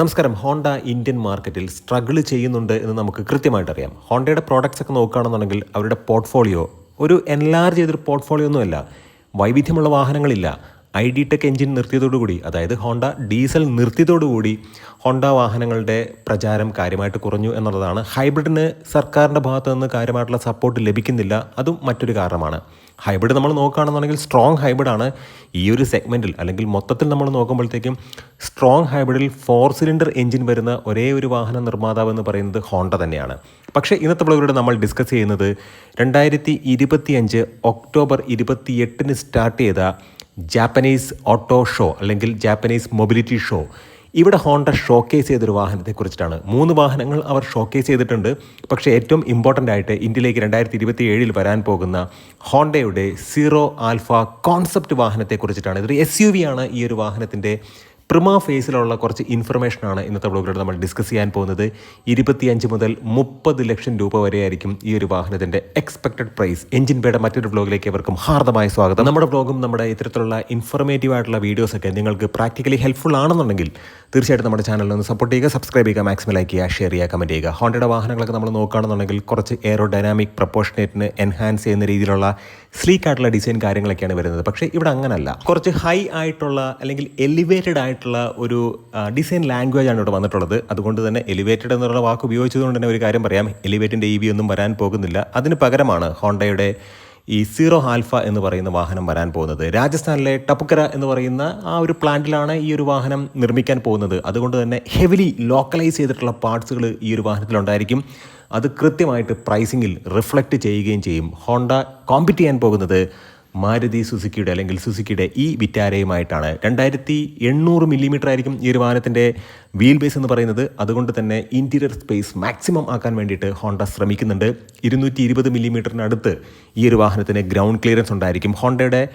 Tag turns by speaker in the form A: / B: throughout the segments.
A: നമസ്കാരം. Honda Indian മാർക്കറ്റിൽ struggle ചെയ്യുന്നുണ്ട് എന്ന് നമുക്ക് കൃത്യമായിട്ട് അറിയാം. ഹോണ്ടയുടെ പ്രോഡക്റ്റ്സ് ഒക്കെ നോക്കുകയാണെന്നുണ്ടെങ്കിൽ അവരുടെ പോർട്ട്ഫോളിയോ ഒരു എൻലാർജ് ചെയ്തൊരു പോർട്ട്ഫോളിയോ ഒന്നുമല്ല. വൈവിധ്യമുള്ള വാഹനങ്ങളില്ല. ഐ ഡി ടെക് എഞ്ചിൻ നിർത്തിയതോടുകൂടി അതായത് ഹോണ്ട ഡീസൽ നിർത്തിയതോടുകൂടി ഹോണ്ട വാഹനങ്ങളുടെ പ്രചാരം കാര്യമായിട്ട് കുറഞ്ഞു എന്നുള്ളതാണ്. ഹൈബ്രിഡിന് സർക്കാരിന്റെ ഭാഗത്തു നിന്ന് കാര്യമായിട്ടുള്ള സപ്പോർട്ട് ലഭിക്കുന്നില്ല അതും മറ്റൊരു കാരണമാണ്. ഹൈബ്രിഡ് നമ്മൾ നോക്കുകയാണെന്നുണ്ടെങ്കിൽ സ്ട്രോങ് ഹൈബ്രിഡാണ് ഈ ഒരു സെഗ്മെന്റിൽ അല്ലെങ്കിൽ മൊത്തത്തിൽ നമ്മൾ നോക്കുമ്പോഴത്തേക്കും സ്ട്രോങ് ഹൈബ്രിഡിൽ ഫോർ സിലിണ്ടർ എഞ്ചിൻ വരുന്ന ഒരേ ഒരു വാഹന നിർമ്മാതാവ് എന്ന് പറയുന്നത് ഹോണ്ട തന്നെയാണ്. പക്ഷേ ഇന്നത്തെ ബ്ലോഗിലൂടെ നമ്മൾ ഡിസ്കസ് ചെയ്യുന്നത് രണ്ടായിരത്തി ഇരുപത്തിയഞ്ച് ഒക്ടോബർ ഇരുപത്തിയെട്ടിന് സ്റ്റാർട്ട് ചെയ്ത ജാപ്പനീസ് ഓട്ടോ ഷോ അല്ലെങ്കിൽ ജാപ്പനീസ് മൊബിലിറ്റി ഷോ ഇവിടെ ഹോണ്ട ഷോക്കേസ് ചെയ്തൊരു വാഹനത്തെക്കുറിച്ചിട്ടാണ് മൂന്ന് വാഹനങ്ങൾ അവർ ഷോക്കേസ് ചെയ്തിട്ടുണ്ട്. പക്ഷേ ഏറ്റവും ഇമ്പോർട്ടന്റ് ആയിട്ട് ഇന്ത്യയിലേക്ക് രണ്ടായിരത്തി ഇരുപത്തി ഏഴിൽ വരാൻ പോകുന്ന ഹോണ്ടയുടെ സീറോ ആൽഫ കോൺസെപ്റ്റ് വാഹനത്തെക്കുറിച്ചിട്ടാണ് ഇതൊരു എസ് യു വി ആണ് ഈ ഒരു വാഹനത്തിന്റെ പ്രിമ ഫേസിലുള്ള കുറച്ച് ഇൻഫർമേഷനാണ് ഇന്നത്തെ ബ്ലോഗിലൂടെ നമ്മൾ ഡിസ്കസ് ചെയ്യാൻ പോകുന്നത്. ഇരുപത്തിയഞ്ച് മുതൽ മുപ്പത് ലക്ഷം രൂപ വരെയായിരിക്കും ഈ ഒരു വാഹനത്തിന്റെ എക്സ്പെക്റ്റഡ് പ്രൈസ് എഞ്ചിൻ പേയുടെ മറ്റൊരു ബ്ലോഗിലേക്ക് അവർക്കും ഹാർദമായ സ്വാഗതം. നമ്മുടെ ബ്ലോഗും നമ്മുടെ ഇത്തരത്തിലുള്ള ഇൻഫർമേറ്റീവ് ആയിട്ടുള്ള വീഡിയോസൊക്കെ നിങ്ങൾക്ക് പ്രാക്ടിക്കലി ഹെൽപ്ഫുൾ ആണെന്നുണ്ടെങ്കിൽ തീർച്ചയായിട്ടും നമ്മുടെ ചാനലിൽ ഒന്ന് സപ്പോർട്ട് ചെയ്യുക സബ്സ്ക്രൈബ് ചെയ്യുക മാക്സിമം ലൈക്ക് ചെയ്യുക ഷെയർ ചെയ്യുക കമന്റ് ചെയ്യുക. ഹോണ്ടയുടെ വാഹനങ്ങളൊക്കെ നമ്മൾ നോക്കുകയാണെന്നുണ്ടെങ്കിൽ കുറച്ച് എയറോ ഡൈനാമിക് പ്രപ്പോർഷനേറ്റിന് എൻഹാൻസ് ചെയ്യുന്ന രീതിയിലുള്ള സ്ലീക്ക് ആയിട്ടുള്ള ഡിസൈൻ കാര്യങ്ങളൊക്കെയാണ് വരുന്നത്. പക്ഷേ ഇവിടെ അങ്ങനല്ല. കുറച്ച് ഹൈ ആയിട്ടുള്ള അല്ലെങ്കിൽ എലിവേറ്റഡ് ആയിട്ടുള്ള ഒരു ഡിസൈൻ ലാംഗ്വേജ് ആണ് ഇവിടെ വന്നിട്ടുള്ളത്. അതുകൊണ്ട് തന്നെ എലിവേറ്റഡ് എന്നുള്ള വാക്ക് ഉപയോഗിച്ചതുകൊണ്ട് തന്നെ ഒരു കാര്യം പറയാം. എലിവേറ്റിന്റെ ഇ വി ഒന്നും വരാൻ പോകുന്നില്ല. അതിന് പകരമാണ് ഹോണ്ടയുടെ ഈ സീറോ ആൽഫ എന്ന് പറയുന്ന വാഹനം വരാൻ പോകുന്നത്. രാജസ്ഥാനിലെ ടപ്പുക്കര എന്ന് പറയുന്ന ആ ഒരു പ്ലാന്റിലാണ് ഈ ഒരു വാഹനം നിർമ്മിക്കാൻ പോകുന്നത്. അതുകൊണ്ട് തന്നെ ഹെവിലി ലോക്കലൈസ് ചെയ്തിട്ടുള്ള പാർട്സുകൾ ഈ ഒരു വാഹനത്തിലുണ്ടായിരിക്കും അത് കൃത്യമായിട്ട് പ്രൈസിങ്ങിൽ റിഫ്ലക്റ്റ് ചെയ്യുകയും ചെയ്യും. ഹോണ്ട കോമ്പറ്റ് ചെയ്യാൻ പോകുന്നത് മാരുതി സുസുക്കിയുടെ അല്ലെങ്കിൽ സുസുക്കിയുടെ ഈ വിറ്റാരയുമായിട്ടാണ്. രണ്ടായിരത്തി എണ്ണൂറ് മില്ലിമീറ്റർ ആയിരിക്കും ഈ ഒരു വാഹനത്തിന്റെ വീൽ ബേസ് എന്ന് പറയുന്നത്. അതുകൊണ്ട് തന്നെ ഇന്റീരിയർ സ്പേസ് മാക്സിമം ആക്കാൻ വേണ്ടിയിട്ട് ഹോണ്ട ശ്രമിക്കുന്നുണ്ട്. ഇരുന്നൂറ്റി ഇരുപത് മില്ലിമീറ്ററിനടുത്ത് ഈ ഒരു വാഹനത്തിന് ഗ്രൗണ്ട് ക്ലിയറൻസ് ഉണ്ടായിരിക്കും. ഹോണ്ടയുടെ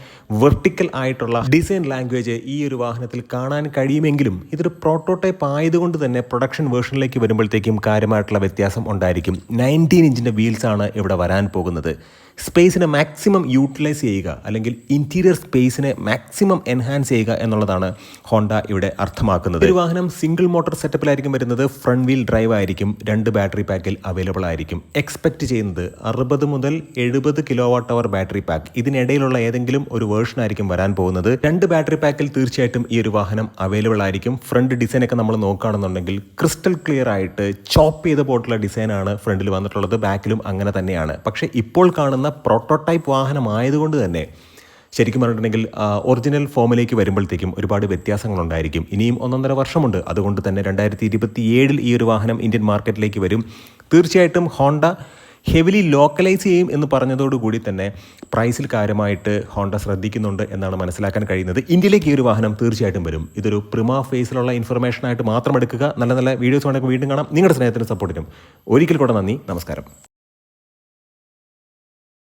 A: വെർട്ടിക്കൽ ആയിട്ടുള്ള ഡിസൈൻ ലാംഗ്വേജ് ഈ ഒരു വാഹനത്തിൽ കാണാൻ കഴിയുമെങ്കിലും ഇതൊരു പ്രോട്ടോടൈപ്പ് ആയതുകൊണ്ട് തന്നെ പ്രൊഡക്ഷൻ വേർഷനിലേക്ക് വരുമ്പോഴത്തേക്കും കാര്യമായിട്ടുള്ള വ്യത്യാസം ഉണ്ടായിരിക്കും. നയന്റീൻ ഇഞ്ചിന്റെ വീൽസാണ് ഇവിടെ വരാൻ പോകുന്നത്. സ്പേസിനെ മാക്സിമം യൂട്ടിലൈസ് ചെയ്യുക അല്ലെങ്കിൽ ഇന്റീരിയർ സ്പേസിനെ മാക്സിമം എൻഹാൻസ് ചെയ്യുക എന്നുള്ളതാണ് ഹോണ്ട ഇവിടെ അർത്ഥമാക്കുന്നത്. ഒരു വാഹനം സിംഗിൾ മോട്ടോർ സെറ്റപ്പിലായിരിക്കും വരുന്നത് ഫ്രണ്ട് വീൽ ഡ്രൈവ് ആയിരിക്കും രണ്ട് ബാറ്ററി പാക്കിൽ അവൈലബിൾ ആയിരിക്കും. എക്സ്പെക്ട് ചെയ്യുന്നത് അറുപത് മുതൽ എഴുപത് kilo watt hour battery pack ഇതിനിടയിലുള്ള ഏതെങ്കിലും ഒരു വേർഷൻ ആയിരിക്കും വരാൻ പോകുന്നത്. രണ്ട് ബാറ്ററി പാക്കിൽ തീർച്ചയായിട്ടും ഈ ഒരു വാഹനം അവൈലബിൾ ആയിരിക്കും. ഫ്രണ്ട് ഡിസൈൻ ഒക്കെ നമ്മൾ നോക്കുകയാണെന്നുണ്ടെങ്കിൽ ക്രിസ്റ്റൽ ക്ലിയർ ആയിട്ട് ചോപ്പ് ചെയ്ത പോയിട്ടുള്ള ഡിസൈനാണ് ഫ്രണ്ടിൽ വന്നിട്ടുള്ളത് ബാക്കിലും അങ്ങനെ തന്നെയാണ്. പക്ഷേ ഇപ്പോൾ കാണുന്ന പ്രോട്ടോടൈപ്പ് വാഹനമായതുകൊണ്ട് തന്നെ. ശരിക്കും പറഞ്ഞിട്ടുണ്ടെങ്കിൽ ഒറിജിനൽ ഫോമിലേക്ക് വരുമ്പോഴത്തേക്കും ഒരുപാട് വ്യത്യാസങ്ങളുണ്ടായിരിക്കും. ഇനിയും ഒന്നൊന്നര വർഷമുണ്ട്. അതുകൊണ്ട് തന്നെ രണ്ടായിരത്തി ഇരുപത്തി ഏഴിൽ ഈ ഒരു വാഹനം ഇന്ത്യൻ മാർക്കറ്റിലേക്ക് വരും. തീർച്ചയായിട്ടും ഹോണ്ട ഹെവിലി ലോക്കലൈസ് ചെയ്യും എന്ന് പറഞ്ഞതോടുകൂടി തന്നെ പ്രൈസിൽ കാര്യമായിട്ട് ഹോണ്ട ശ്രദ്ധിക്കുന്നുണ്ട് എന്നാണ് മനസ്സിലാക്കാൻ കഴിയുന്നത്. ഇന്ത്യയിലേക്ക് ഈ ഒരു വാഹനം തീർച്ചയായിട്ടും വരും. ഇതൊരു പ്രിമ ഫേസിലുള്ള ഇൻഫർമേഷനായിട്ട് മാത്രം എടുക്കുക. നല്ല നല്ല വീഡിയോസ് വേണമെങ്കിൽ വീണ്ടും കാണാം. നിങ്ങളുടെ സ്നേഹത്തിന് സപ്പോർട്ടിനും ഒരിക്കൽ കൂടെ നന്ദി. നമസ്കാരം.